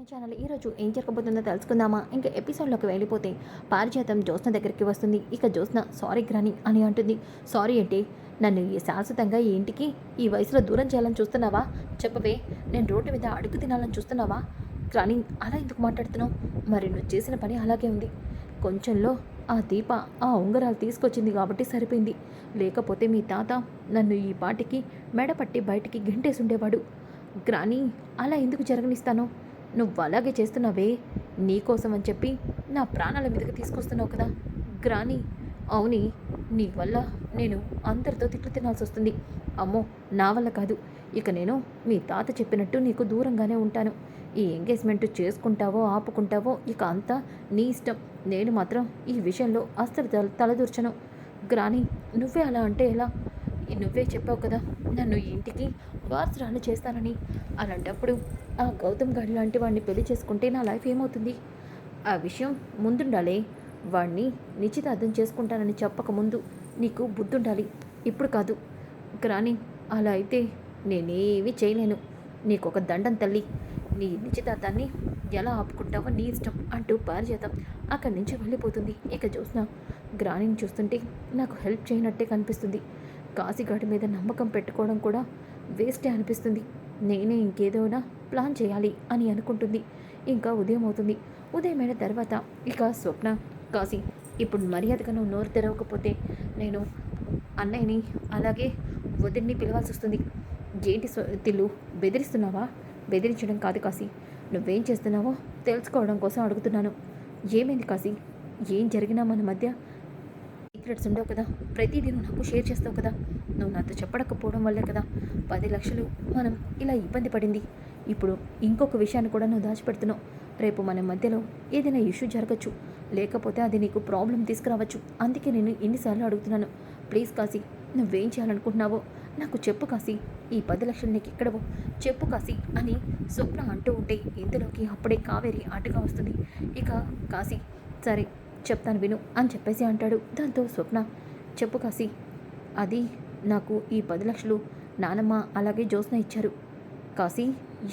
My channel ఈరోజు ఏం జరగబోతుందో తెలుసుకుందామా? ఇంకా ఎపిసోడ్లోకి వెళ్ళిపోతే పారిజాతం జ్యోత్స్న దగ్గరికి వస్తుంది. ఇక జ్యోత్స్న సారీ గ్రాని అని అంటుంది. సారీ అంటే నన్ను ఈ శాశ్వతంగా ఈ ఇంటికి ఈ వయసులో దూరం చేయాలని చూస్తున్నావా? చెప్పవే నేను రోడ్డు మీద అడుగు తినాలని చూస్తున్నావా? గ్రాని అలా ఎందుకు మాట్లాడుతున్నావు? మరి నువ్వు చేసిన పని అలాగే ఉంది. కొంచెంలో ఆ దీప ఆ ఉంగరాలు తీసుకొచ్చింది కాబట్టి సరిపోయింది. లేకపోతే మీ తాత నన్ను ఈ పాటికి మెడ పట్టి బయటికి గెంటేసి ఉండేవాడు గ్రాని అలా ఎందుకు జరగనిస్తాను? నువ్వు అలాగే చేస్తున్నావే. నీకోసం అని చెప్పి నా ప్రాణాల మీదకి తీసుకొస్తున్నావు కదా. గ్రాని అవుని నీ వల్ల నేను అందరితో తిట్లు తినాల్సి వస్తుంది. అమ్మో నా వల్ల కాదు. ఇక నేను మీ తాత చెప్పినట్టు నీకు దూరంగానే ఉంటాను. ఈ ఎంగేజ్మెంట్ చేసుకుంటావో ఆపుకుంటావో ఇక అంతా నీ ఇష్టం. నేను మాత్రం ఈ విషయంలో అస్సలు తల- తలదూర్చను. గ్రాని నువ్వే అలా అంటే ఎలా? నువ్వే చెప్పావు కదా నన్ను ఇంటికి వారసురాలు చేస్తానని. అలాంటప్పుడు ఆ గౌతమ్ గారి లాంటి వాడిని పెళ్ళి చేసుకుంటే నా లైఫ్ ఏమవుతుంది? ఆ విషయం ముందుండాలి. వాడిని నిశ్చితార్థం చేసుకుంటానని చెప్పక ముందు నీకు బుద్ధుండాలి. ఇప్పుడు కాదు. కానీ అలా అయితే నేనేమీ చేయలేను. నీకు ఒక దండం తల్లి. నీ నిశ్చితార్థాన్ని ఎలా ఆపుకుంటావో నీ ఇష్టం అంటూ పారిజాతం అక్కడి నుంచి వెళ్ళిపోతుంది. ఇక చూసిన గ్రాణిని చూస్తుంటే నాకు హెల్ప్ చేయనట్టే కనిపిస్తుంది. కాశీగాడి మీద నమ్మకం పెట్టుకోవడం కూడా వేస్టే అనిపిస్తుంది. నేనే ఇంకేదోనా ప్లాన్ చేయాలి అని అనుకుంటుంది. ఇంకా ఉదయం అవుతుంది. ఉదయమైన తర్వాత ఇక స్వప్న కాశీ ఇప్పుడు మర్యాదగా నువ్వు నోరు తెరవకపోతే నేను అన్నయ్యని అలాగే వదిన్ని పిలవాల్సి వస్తుంది. ఏంటి తిల్లు బెదిరిస్తున్నావా? బెదిరించడం కాదు కాశీ. నువ్వేం చేస్తున్నావో తెలుసుకోవడం కోసం అడుగుతున్నాను. ఏమైంది కాశీ? ఏం జరిగినా మన మధ్య సీక్రెట్స్ ఉండవు కదా? ప్రతిదీ నువ్వు నాకు షేర్ చేస్తావు కదా? నువ్వు నాతో చెప్పడకపోవడం వల్లే కదా? పది లక్షలు మనం ఇలా ఇబ్బంది పడింది. ఇప్పుడు ఇంకొక విషయాన్ని కూడా నువ్వు దాచిపెడుతున్నావు. రేపు మన మధ్యలో ఏదైనా ఇష్యూ జరగచ్చు. లేకపోతే అది నీకు ప్రాబ్లం తీసుకురావచ్చు. అందుకే నేను ఎన్నిసార్లు అడుగుతున్నాను. ప్లీజ్ కాసి నువ్వేం చేయాలనుకుంటున్నావో నాకు చెప్పు కాసి ఈ పది లక్షలు నీకు ఎక్కడవో చెప్పు కాసి అని స్వప్న అంటూ ఉంటే ఇందులోకి అప్పుడే కావేరి అటుగా వస్తుంది. ఇక కాశీ సరే చెప్తాను విను అని చెప్పేసి అంటాడు. దాంతో స్వప్న చెప్పు కాసి అది నాకు ఈ పది లక్షలు నానమ్మ అలాగే జ్యోత్స్న ఇచ్చారు. కాసి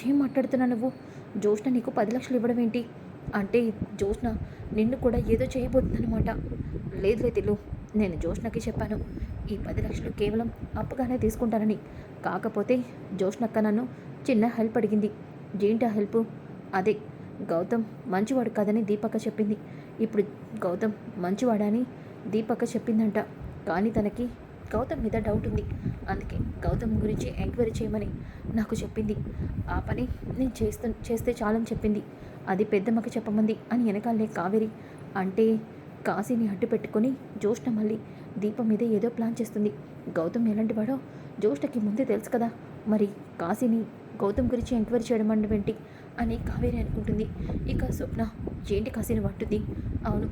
ఏం మాట్లాడుతున్నా నువ్వు? జ్యోత్స్న నీకు పది లక్షలు ఇవ్వడం ఏంటి? అంటే జ్యోత్స్న నిన్ను కూడా ఏదో చేయబోతుందన్నమాట. లేదు లేదు నేను జ్యోష్ణకి చెప్పాను. ఈ పది లక్షలు కేవలం అప్పుగానే తీసుకుంటానని. కాకపోతే జ్యోష్ణక్క నన్ను చిన్న హెల్ప్ అడిగింది. ఏంటా హెల్ప్? అదే గౌతమ్ మంచివాడు కాదని దీపక్క చెప్పింది. ఇప్పుడు గౌతమ్ మంచివాడని దీపక్క చెప్పిందంట. కానీ తనకి గౌతమ్ మీద డౌట్ ఉంది. అందుకే గౌతమ్ గురించి ఎంక్వైరీ చేయమని నాకు చెప్పింది. ఆ పని నేను చేస్తు చేస్తే చాలని చెప్పింది. అది పెద్దమ్మకి చెప్పమంది అని వెనకాలే కావేరి అంటే కాశీని అడ్డు పెట్టుకొని జ్యోష్ణ మళ్ళీ దీపం మీద ఏదో ప్లాన్ చేస్తుంది. గౌతమ్ ఎలాంటివాడో జ్యోష్ణకి ముందే తెలుసు కదా. మరి కాశీని గౌతమ్ గురించి ఎంక్వైరీ చేయడం అంటే అని కావేరి అనుకుంటుంది. ఇక స్వప్న ఏంటి కాశీని పట్టుద్ది? అవును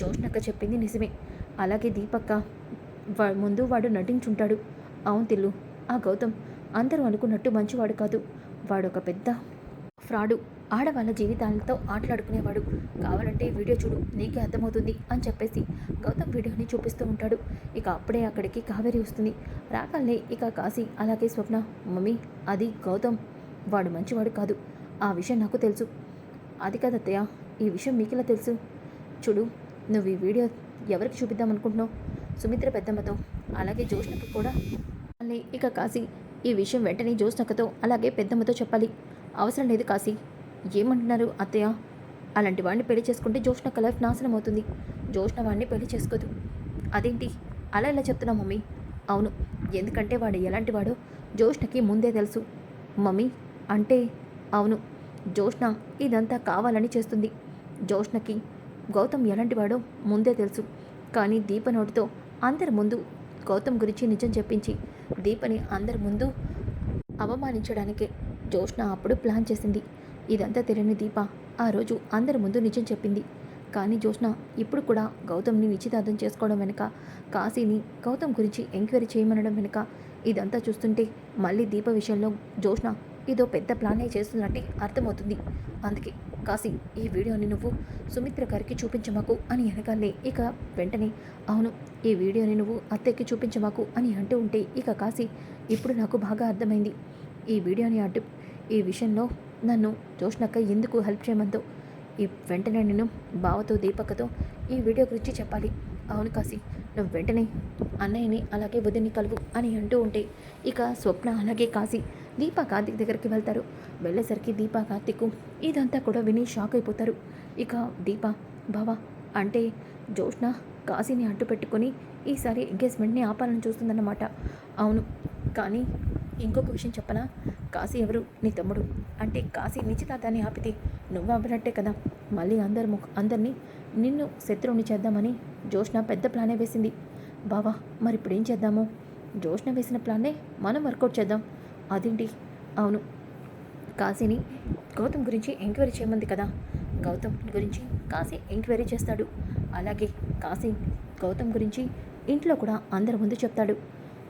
జోష్నక్క చెప్పింది నిజమే. అలాగే దీపక్క వా ముందు వాడు నటించుంటాడు. అవును తిల్లు ఆ గౌతమ్ అందరూ అనుకున్నట్టు మంచివాడు కాదు. వాడు ఒక పెద్ద ఫ్రాడు. ఆడవాళ్ళ జీవితాలతో ఆటలాడుకునేవాడు. కావాలంటే వీడియో చూడు నీకే అర్థమవుతుంది అని చెప్పేసి గౌతమ్ వీడియోని చూపిస్తూ ఉంటాడు. ఇక అప్పుడే అక్కడికి కావేరి వస్తుంది. రాగానే ఇక కాశీ అలాగే స్వప్న మమ్మీ అది గౌతమ్. వాడు మంచివాడు కాదు. ఆ విషయం నాకు తెలుసు. అది కదత్తయ్య ఈ విషయం మీకెలా తెలుసు? చూడు నువ్వు ఈ వీడియో ఎవరికి చూపిద్దాం అనుకుంటున్నావు? సుమిత్ర పెద్దమ్మతో అలాగే జోష్నకు కూడా. మళ్ళీ ఇక కాశీ ఈ విషయం వెంటనే జోష్నకతో అలాగే పెద్దమ్మతో చెప్పాలి. అవసరం లేదు కాశీ. ఏమంటున్నారు అత్తయ్య? అలాంటి వాడిని పెళ్ళి చేసుకుంటే జోష్నక్క లైఫ్ నాశనం అవుతుంది. జోష్న వాడిని పెళ్ళి చేసుకోదు. అదేంటి? అలా ఇలా చెప్తున్నావు మమ్మీ? అవును ఎందుకంటే వాడు ఎలాంటి వాడో జోష్నకి ముందే తెలుసు. మమ్మీ అంటే అవును జోష్ణ ఇదంతా కావాలని చేస్తుంది. జోష్ణకి గౌతమ్ ఎలాంటివాడో ముందే తెలుసు. కానీ దీప నోటితో అందరి ముందు గౌతమ్ గురించి నిజం చెప్పించి దీపని అందరి ముందు అవమానించడానికే జోష్ణ అప్పుడు ప్లాన్ చేసింది. ఇదంతా తెలియని దీప ఆ రోజు అందరి ముందు నిజం చెప్పింది. కానీ జోష్ణ ఇప్పుడు కూడా గౌతమ్ని నిశ్చితార్థం చేసుకోవడం వెనుక కాశీని గౌతమ్ గురించి ఎంక్వైరీ చేయమనడం వెనుక ఇదంతా చూస్తుంటే మళ్ళీ దీప విషయంలో జోష్ణ ఇదో పెద్ద ప్లానే చేస్తున్నట్టే అర్థమవుతుంది. అందుకే కాశీ ఈ వీడియోని నువ్వు సుమిత్ర గారికి చూపించమాకు అని అనగానే ఇక వెంటనే అవును ఈ వీడియోని నువ్వు అత్తయ్యకి చూపించమాకు అని అంటూ ఉంటే ఇక కాశీ ఇప్పుడు నాకు బాగా అర్థమైంది. ఈ వీడియోని అడ్డు ఈ విషయంలో నన్ను జోష్నక్క ఎందుకు హెల్ప్ చేయమందో ఈ వెంటనే నేను బావతో దీపకతో ఈ వీడియో గురించి చెప్పాలి. అవును కాశీ నువ్వు వెంటనే అన్నయ్యని అలాగే వదిని కలువు అని అంటూ ఉంటే ఇక స్వప్న అలాగే కాశీ దీప కార్తిక్ దగ్గరికి వెళ్తారు. వెళ్ళేసరికి దీప కార్తిక్ ఇదంతా కూడా విని షాక్ అయిపోతారు. ఇక దీప బావా అంటే జోష్న కాశీని అడ్డు పెట్టుకొని ఈసారి ఎంగేజ్మెంట్ని ఆపాలని చూస్తుందన్నమాట. అవును కానీ ఇంకొక విషయం చెప్పనా? కాశీ ఎవరు? నీ తమ్ముడు. అంటే కాశీ నిశ్చితార్థాన్ని ఆపితే నువ్వు ఆపినట్టే కదా. మళ్ళీ అందరు ముఖ అందరినీ నిన్ను శత్రువుని చేద్దామని జోష్న పెద్ద ప్లానే వేసింది. బావా మరి ఇప్పుడు ఏం చేద్దాము? జోష్న వేసిన ప్లాన్నే మనం వర్కౌట్ చేద్దాం. అదేంటి? అవును. కాశీని గౌతమ్ గురించి ఎంక్వైరీ చేయమంది కదా. గౌతమ్ గురించి కాశీ ఎంక్వైరీ చేస్తాడు. అలాగే కాశీ గౌతమ్ గురించి ఇంట్లో కూడా అందరి ముందు చెప్తాడు.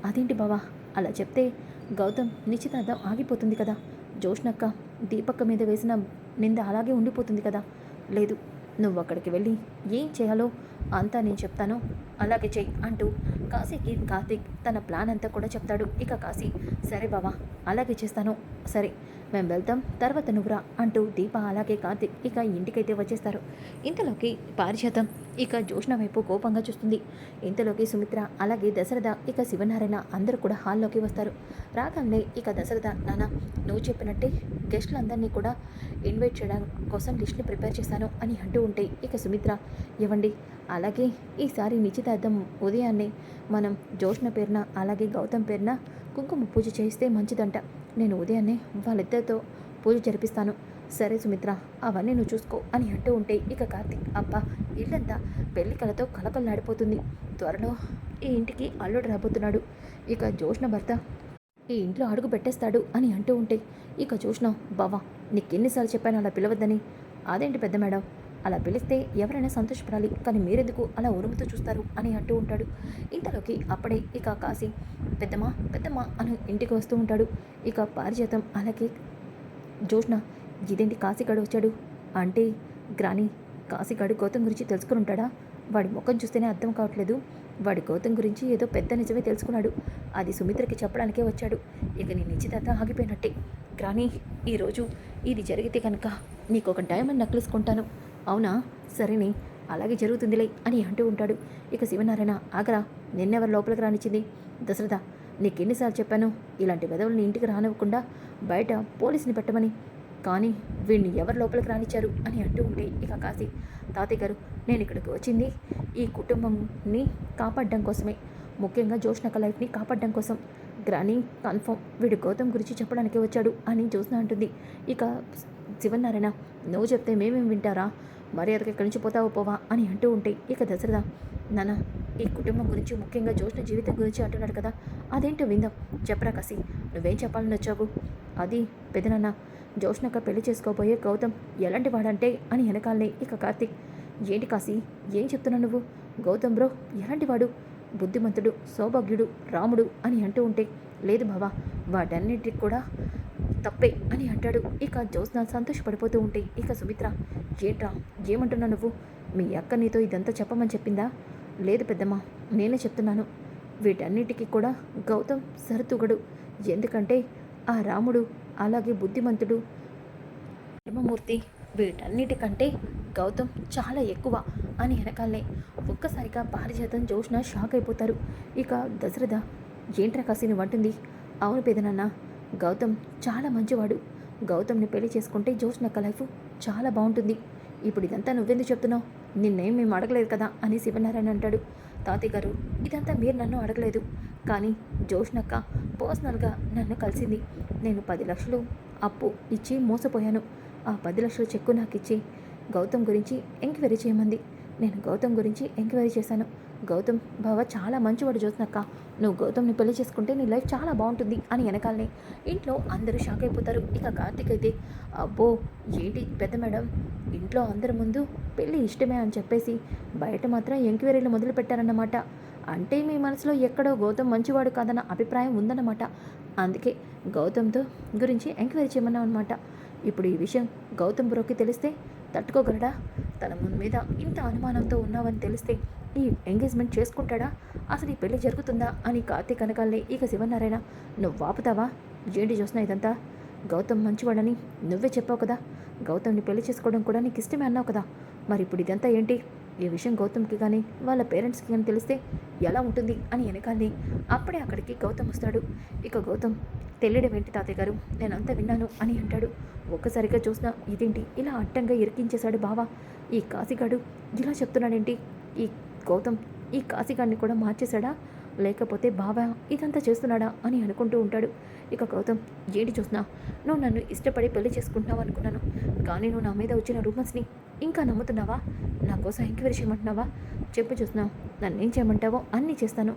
అదేంటి బావా? అలా చెప్తే గౌతమ్ నిశ్చితార్థం ఆగిపోతుంది కదా. జోష్నక్క దీపక్క మీద వేసిన నింద అలాగే ఉండిపోతుంది కదా. లేదు నువ్వు అక్కడికి వెళ్ళి ఏం చేయాలో అంతా నేను చెప్తాను. అలాగే చెయ్యి అంటూ కాశీకి కార్తీక్ తన ప్లాన్ అంతా కూడా చెప్తాడు. ఇక కాశీ సరే బావా అలాగే చేస్తాను. సరే మేము వెళ్తాం తర్వాత నువ్వురా అంటూ దీప అలాగే కార్తీక్ ఇక ఇంటికైతే వచ్చేస్తారు. ఇంతలోకి పారిజాతం. ఇక జోష్ణ వైపు కోపంగా చూస్తుంది. ఇంతలోకి సుమిత్ర అలాగే దశరథ ఇక శివనారాయణ అందరూ కూడా హాల్లోకి వస్తారు. రాగానే ఇక దశరథ నాన్న నువ్వు చెప్పినట్టే గెస్టులందరినీ కూడా ఇన్వైట్ చేయడం కోసం లిస్ట్ని ప్రిపేర్ చేశాను అని అంటూ ఉంటే ఇక సుమిత్ర ఇవ్వండి అలాగే ఈసారి నిశ్చితార్థం ఉదయాన్నే మనం జోష్ణ పేరున అలాగే గౌతమ్ పేరున కుంకుమ పూజ చేస్తే మంచిదంట. నేను ఉదయాన్నే వాళ్ళిద్దరితో పూజ జరిపిస్తాను. సరే సుమిత్ర అవన్నీ నువ్వు చూసుకో అని అంటూ ఉంటే ఇక కార్తీక్ అబ్బా ఇల్లంతా పెళ్ళి కలతో కలకల్లాడిపోతుంది త్వరలో ఈ ఇంటికి అల్లుడు రాబోతున్నాడు. ఇక జోష్ణ భర్త ఈ ఇంట్లో అడుగు పెట్టేస్తాడు అని అంటూ ఉంటే ఇక చూసినాం బావా నీకెన్నిసార్లు చెప్పాను అలా పిలవద్దని. అదేంటి పెద్ద మేడం? అలా పిలిస్తే ఎవరైనా సంతోషపడాలి కానీ మీరెందుకు అలా ఉరుముతూ చూస్తారు అని అంటూ ఉంటాడు. ఇంతలోకి అప్పుడే ఇక కాశీ పెద్దమ్మ పెద్దమ్మ అని ఇంటికి వస్తూ ఉంటాడు. ఇక పారిజాతం అలాగే జోష్న ఇదేంటి కాశీగాడు వచ్చాడు? అంటే గ్రాని కాశీగాడు గౌతమ్ గురించి తెలుసుకుని ఉంటాడా? వాడి ముఖం చూస్తేనే అర్థం కావట్లేదు. వాడి గౌతమ్ గురించి ఏదో పెద్ద నిజమే తెలుసుకున్నాడు. అది సుమిత్రకి చెప్పడానికే వచ్చాడు. ఇక నీ నిశ్చితార్థం ఆగిపోయినట్టే. గ్రాని ఈరోజు ఇది జరిగితే కనుక నీకు ఒక డైమండ్ నెక్లెస్ కొంటాను. అవునా? సరేనే అలాగే జరుగుతుందిలే అని అంటూ ఉంటాడు. ఇక శివనారాయణ ఆగరా నిన్నెవరు లోపలికి రానిచ్చింది? దశరథ నీకెన్నిసార్లు చెప్పాను ఇలాంటి వెదవుల్ని ఇంటికి రానివ్వకుండా బయట పోలీసుని పెట్టమని. కానీ వీడిని ఎవరు లోపలికి రానిచ్చారు అని అంటూ ఉంటే ఇక కాశీ తాతయ్య గారు నేను ఇక్కడికి వచ్చింది ఈ కుటుంబంని కాపాడడం కోసమే. ముఖ్యంగా జోష్నక లైఫ్ని కాపాడడం కోసం. గ్రాని కన్ఫర్మ్ వీడు గౌతమ్ గురించి చెప్పడానికి వచ్చాడు అని జ్యోత్స్న అంటుంది. ఇక శివనారాయణ నువ్వు చెప్తే మేమేం వింటారా? మర్యాదకి ఎక్కడి నుంచి పోతావో పోవా? అని అంటూ ఉంటే ఇక దశరథ నాన్న ఈ కుటుంబం గురించి ముఖ్యంగా జ్యోష్ణ జీవితం గురించి అంటున్నాడు కదా అదేంటో విందాం. చెప్పరా కసి నువ్వేం చెప్పాలని వచ్చావు? అది పెదనాన్న జోష్నక్క పెళ్ళి చేసుకోబోయే గౌతమ్ ఎలాంటి వాడంటే? అని వెనకాలనే ఇక కార్తీక్ ఏంటి కాశీ ఏం చెప్తున్నావు నువ్వు? గౌతమ్ బ్రో ఎలాంటి వాడు? బుద్ధిమంతుడు సౌభాగ్యుడు రాముడు అని అంటూ ఉంటే లేదు బావా వాటన్నిటికి కూడా తప్పే అని అంటాడు. ఇక జ్యోత్స్న సంతోషపడిపోతూ ఉంటే ఇక సుమిత్ర ఏట్రా ఏమంటున్నా నువ్వు? మీ అక్క నీతో ఇదంతా చెప్పమని చెప్పిందా? లేదు పెద్దమ్మ నేనే చెప్తున్నాను. వీటన్నిటికీ కూడా గౌతమ్ సరితూగడు. ఎందుకంటే ఆ రాముడు అలాగే బుద్ధిమంతుడు ధర్మమూర్తి వీటన్నిటికంటే గౌతమ్ చాలా ఎక్కువ అని వెనకాలనే ఒక్కసారిగా పారిజాతం జోష్న షాక్ అయిపోతారు. ఇక దశరథ ఏంట్రా కాసిని వంటుంది? అవును పెదనాన్న గౌతమ్ చాలా మంచివాడు. గౌతమ్ని పెళ్ళి చేసుకుంటే జోష్నక్క లైఫ్ చాలా బాగుంటుంది. ఇప్పుడు ఇదంతా నువ్వెందుకు చెప్తున్నావు? నిన్నేం మేము అడగలేదు కదా అని శివనారాయణ అంటాడు. తాతయ్య గారు ఇదంతా మీరు నన్ను అడగలేదు. కానీ జోష్నక్క పర్సనల్గా నన్ను కలిసింది. నేను పది లక్షలు అప్పు ఇచ్చి మోసపోయాను. ఆ పది లక్షల చెక్కు నాకు ఇచ్చి గౌతమ్ గురించి ఎంక్వైరీ చేయమంది. నేను గౌతమ్ గురించి ఎంక్వైరీ చేశాను. గౌతమ్ బావ చాలా మంచివాడు జ్యోత్నక్క నువ్వు గౌతమ్ని పెళ్ళి చేసుకుంటే నీ లైఫ్ చాలా బాగుంటుంది అని వెనకాలనే ఇంట్లో అందరూ షాక్ అయిపోతారు. ఇక కార్తీక్ అయితే అబ్బో ఏంటి పెద్ద మేడం? ఇంట్లో అందరి ముందు పెళ్ళి ఇష్టమే అని చెప్పేసి బయట మాత్రం ఎంక్వైరీలు మొదలు పెట్టారన్నమాట. అంటే మీ మనసులో ఎక్కడో గౌతమ్ మంచివాడు కాదన్న అభిప్రాయం ఉందన్నమాట. అందుకే గౌతమ్తో గురించి ఎంక్వైరీ చేయమన్నాం అనమాట ఇప్పుడు ఈ విషయం గౌతమ్ బ్రోకి తెలిస్తే తట్టుకోగలడా? తన ముందు మీద ఇంత అనుమానంతో ఉన్నావని తెలిస్తే ఈ ఎంగేజ్మెంట్ చేసుకుంటాడా? అసలు ఈ పెళ్ళి జరుగుతుందా అని కార్తీక్ కనకాలే ఇక శివనారాయణ నువ్వు వాపుతావా ఏంటి చూసినా ఇదంతా? గౌతమ్ మంచివాడని నువ్వే చెప్పావు కదా? గౌతమ్ని పెళ్ళి చేసుకోవడం కూడా నీకు ఇష్టమే అన్నావు కదా? మరి ఇప్పుడు ఇదంతా ఏంటి? ఈ విషయం గౌతమ్కి కానీ వాళ్ళ పేరెంట్స్కి కానీ తెలిస్తే ఎలా ఉంటుంది? అని వెనకాలి అప్పుడే అక్కడికి గౌతమ్ వస్తాడు. ఇక గౌతమ్ తెలియడం ఏంటి తాతయ్య గారు నేనంతా విన్నాను అని అంటాడు. ఒక్కసారిగా చూసినా ఇదేంటి? ఇలా అడ్డంగా ఇరికించేశాడు బావా. ఈ కాశీగాడు ఇలా చెప్తున్నాడేంటి? ఈ గౌతమ్ ఈ కాశీగాడిని కూడా మార్చేశాడా? లేకపోతే బావా ఇదంతా చేస్తున్నాడా అని అనుకుంటూ ఉంటాడు. ఇక గౌతమ్ ఏంటి చూసినా? నువ్వు నన్ను ఇష్టపడి పెళ్ళి చేసుకుంటున్నావు అనుకున్నాను. కానీ నువ్వు నా మీద వచ్చిన రూమర్స్ని ఇంకా నమ్ముతున్నావా? నా కోసం ఎంక్వైరీ చేయమంటున్నావా? చెప్పు చూసినా నన్ను ఏం చేయమంటావో అన్నీ చేస్తాను.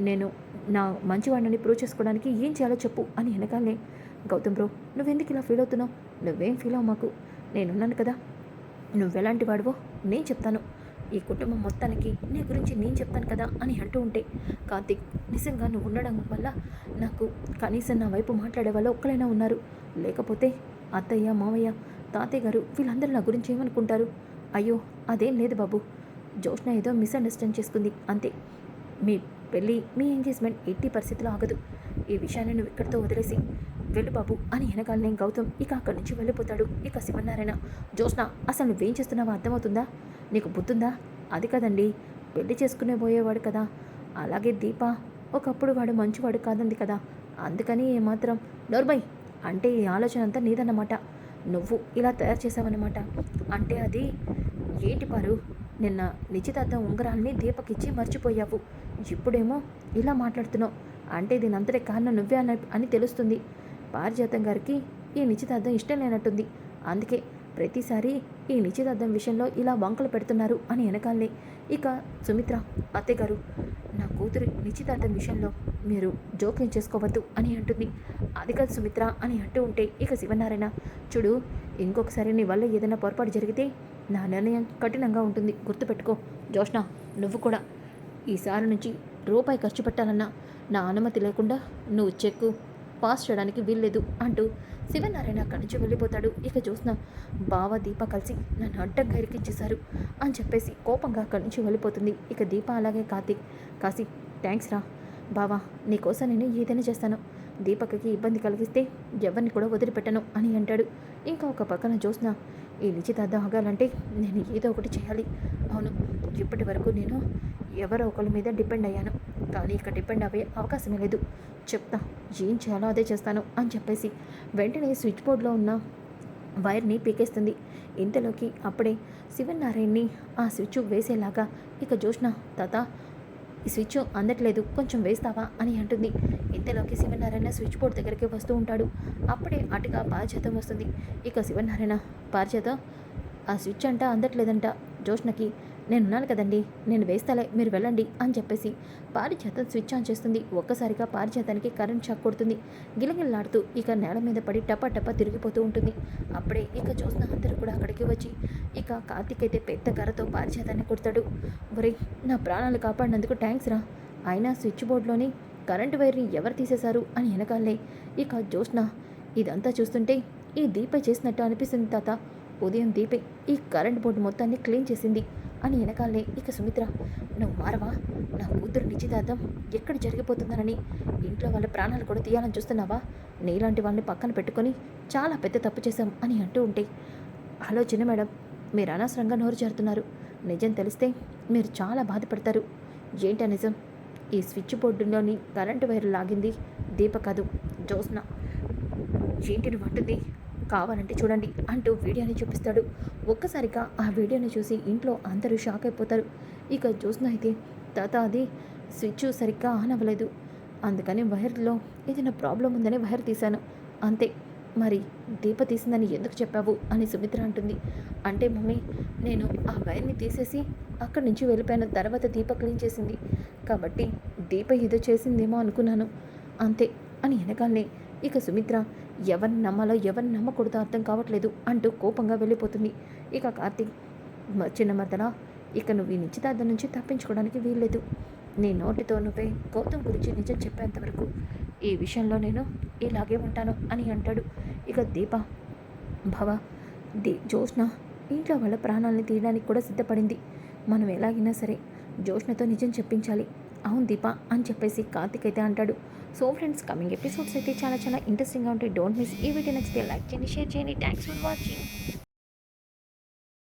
నేను నా మంచివాడిని ప్రూవ్ చేసుకోవడానికి ఏం చేయాలో చెప్పు అని వెనకాలే. గౌతమ్ బ్రో నువ్వెందుకు ఇలా ఫీల్ అవుతున్నావు? నువ్వేం ఫీల్ అవ్వ మాకు. నేనున్నాను కదా. నువ్వెలాంటి వాడివో నేను చెప్తాను. ఈ కుటుంబం మొత్తానికి నీ గురించి నేను చెప్తాను కదా అని అంటూ ఉంటే కార్తీక్ నిజంగా నువ్వు ఉండడం వల్ల నాకు కనీసం నా వైపు మాట్లాడే వాళ్ళు ఒక్కరైనా ఉన్నారు. లేకపోతే అత్తయ్య మావయ్య తాతయ్య గారు వీళ్ళందరూ నా గురించి ఏమనుకుంటారు? అయ్యో అదేం లేదు బాబు. జోష్న ఏదో మిస్అండర్స్టాండ్ చేసుకుంది. అంతే. మీ పెళ్ళి మీ ఎంగేజ్మెంట్ ఎట్టి పరిస్థితిలో ఆగదు. ఈ విషయాన్ని నువ్వు ఇక్కడితో వదిలేసి వెళ్ళు బాబు అని వెనకాలనే గౌతమ్ ఇక అక్కడి నుంచి వెళ్ళిపోతాడు. ఇక శివనారాయణ జ్యోత్స్న అసలు నువ్వేం చేస్తున్నావో అర్థమవుతుందా? నీకు బుద్ధుందా? అది కదండి పెళ్ళి చేసుకునే పోయేవాడు కదా. అలాగే దీప ఒకప్పుడు వాడు మంచివాడు కాదంది కదా. అందుకని ఏమాత్రం నోర్బై అంటే ఈ ఆలోచన అంతా నీదన్నమాట. నువ్వు ఇలా తయారు చేసావన్నమాట. అంటే అది ఏంటి పారు నిన్న నిశ్చితార్థం ఉంగరాల్ని దీపకిచ్చి మర్చిపోయావు. ఇప్పుడేమో ఇలా మాట్లాడుతున్నావు. అంటే దీని అంతటి కారణం నువ్వే అని అని తెలుస్తుంది. పారిజాతం గారికి ఈ నిశ్చితార్థం ఇష్టం లేనట్టుంది. అందుకే ప్రతిసారి ఈ నిశ్చితార్థం విషయంలో ఇలా వంకలు పెడుతున్నారు అని వెనకాలే. ఇక సుమిత్ర అత్తయ్య గారు నా కూతురు నిశ్చితార్థం విషయంలో మీరు జోక్యం చేసుకోవద్దు అని అంటుంది. అది కాదు సుమిత్ర అని అంటూ ఉంటే ఇక శివనారాయణ చూడు ఇంకొకసారి నీ వల్ల ఏదైనా పొరపాటు జరిగితే నా నిర్ణయం కఠినంగా ఉంటుంది. గుర్తుపెట్టుకో. జోష్ణ నువ్వు కూడా ఈసారి నుంచి రూపాయి ఖర్చు పెట్టాలన్నా నా అనుమతి లేకుండా నువ్వు చెక్కు పాస్ చేయడానికి వీల్లేదు అంటూ శివనారాయణ అక్కడి నుంచి వెళ్ళిపోతాడు. ఇక చూసిన బావ దీప కలిసి నన్ను అడ్డంగా ఇరికించేశారు అని చెప్పేసి కోపంగా అక్కడి నుంచి వెళ్ళిపోతుంది. ఇక దీప అలాగే కార్తీక్ కాసి థ్యాంక్స్ రా బావా నీకోసం నేను ఏదైనా చేస్తాను. దీపక్కి ఇబ్బంది కలిగిస్తే ఎవరిని కూడా వదిలిపెట్టను అని అంటాడు. ఇంకా ఒక పక్కన చూసిన ఈ నిశ్చితార్థం ఆగాలంటే నేను ఏదో ఒకటి చేయాలి. అవును ఇప్పటి వరకు నేను ఎవరో ఒకరి మీద డిపెండ్ అయ్యాను. కానీ ఇక డిపెండ్ అయ్యే అవకాశమే లేదు. చెప్తా ఏం చేయాలో అదే చేస్తాను అని చెప్పేసి వెంటనే స్విచ్ బోర్డ్లో ఉన్న వైర్ని పీకేస్తుంది. ఇంతలోకి అప్పుడే శివనారాయణని ఆ స్విచ్ వేసేలాగా ఇక జోష్న తాత ఈ స్విచ్ అందట్లేదు కొంచెం వేస్తావా అని అంటుంది. ఇంతలోకి శివనారాయణ స్విచ్ బోర్డ్ దగ్గరికి వస్తూ ఉంటాడు. అప్పుడే అటుగా పారిజాతం వస్తుంది. ఇక శివనారాయణ పారిజాతం ఆ స్విచ్ అంట అందట్లేదంట జోష్నకి నేనున్నాను కదండి. నేను వేస్తాలే మీరు వెళ్ళండి అని చెప్పేసి పారిజాతం స్విచ్ ఆన్ చేస్తుంది. ఒక్కసారిగా పారిజాతానికి కరెంట్ షాక్ కొడుతుంది. గిలగిల్లాడుతూ ఇక నేల మీద పడి టపా టపా తిరిగిపోతూ ఉంటుంది. అప్పుడే ఇక చూసిన అందరూ కూడా అక్కడికి వచ్చి ఇక కార్తీక్ అయితే పెద్ద కర్రతో పారిజాతాన్ని కొడతాడు. ఒరే నా ప్రాణాలు కాపాడినందుకు థ్యాంక్స్ రా. అయినా స్విచ్ బోర్డులోని కరెంటు వైర్ని ఎవరు తీసేశారు? అని వెనకాలే ఇక జోస్నా ఇదంతా చూస్తుంటే ఈ దీప చేసినట్టు అనిపిస్తుంది తాత. ఉదయం దీపే ఈ కరెంట్ బోర్డు మొత్తాన్ని క్లీన్ చేసింది. అని వెనకాలే ఇక సుమిత్ర నువ్వు మారవా? నా కూతురు నిశ్చితార్థం ఎక్కడ జరిగిపోతుందనని. ఇంట్లో వాళ్ళ ప్రాణాలు కూడా తీయాలని చూస్తున్నావా? నీలాంటి వాళ్ళని పక్కన పెట్టుకొని చాలా పెద్ద తప్పు చేశాం అని అంటూ ఉంటే హలో చిన్న మేడం మీరు అనవసరంగా నోరు చేరుతున్నారు నిజం తెలిస్తే మీరు చాలా బాధపడతారు. ఏంటా నిజం? ఈ స్విచ్ బోర్డులోని కరెంటు వైర్ లాగింది. దీప కాదు జోస్న ఏంటిని పట్టింది కావాలంటే చూడండి అంటూ వీడియోని చూపిస్తాడు. ఒక్కసారిగా ఆ వీడియోని చూసి ఇంట్లో అందరూ షాక్ అయిపోతారు. ఇక చూసిన అయితే తాత అది స్విచ్ సరిగ్గా ఆన్ అవ్వలేదు. అందుకని వైర్లో ఏదైనా ప్రాబ్లం ఉందని వైర్ తీశాను. అంతే. మరి దీప తీసిందని ఎందుకు చెప్పావు? అని సుమిత్ర అంటుంది. అంటే మమ్మీ నేను ఆ వైర్ని తీసేసి అక్కడి నుంచి వెళ్ళిపోయిన తర్వాత దీప క్లీన్ చేసింది. కాబట్టి దీప ఏదో చేసిందేమో అనుకున్నాను. అంతే అని వెనకాలనే ఇక సుమిత్ర ఎవరిని నమ్మాలో ఎవరిని నమ్మకూడదో అర్థం కావట్లేదు అంటూ కోపంగా వెళ్ళిపోతుంది. ఇక కార్తీక్ చిన్న మర్దన ఇక నువ్వు ఈ నిశ్చితార్థం నుంచి తప్పించుకోవడానికి వీల్లేదు. నీ నోటితో నువ్వే గౌతమ్ గురించి నిజం చెప్పేంతవరకు ఈ విషయంలో నేను ఇలాగే ఉంటాను అని అంటాడు. ఇక దీప భవ దీ జోష్న ఇంట్లో వాళ్ళ ప్రాణాలని తీయడానికి కూడా సిద్ధపడింది. మనం ఎలాగైనా సరే జోష్నతో నిజం చెప్పించాలి. అవును దీప అని చెప్పేసి కార్తిక్ అయితే అంటాడు. సో ఫ్రెండ్స్ కమింగ్ ఎపిసోడ్స్ అయితే చాలా చాలా ఇంట్రెస్టింగ్గా ఉంటాయి. డోంట్ మిస్ ఈ వీడియో నచ్చితే లైక్ చేయండి షేర్ చేయండి. Thanks for watching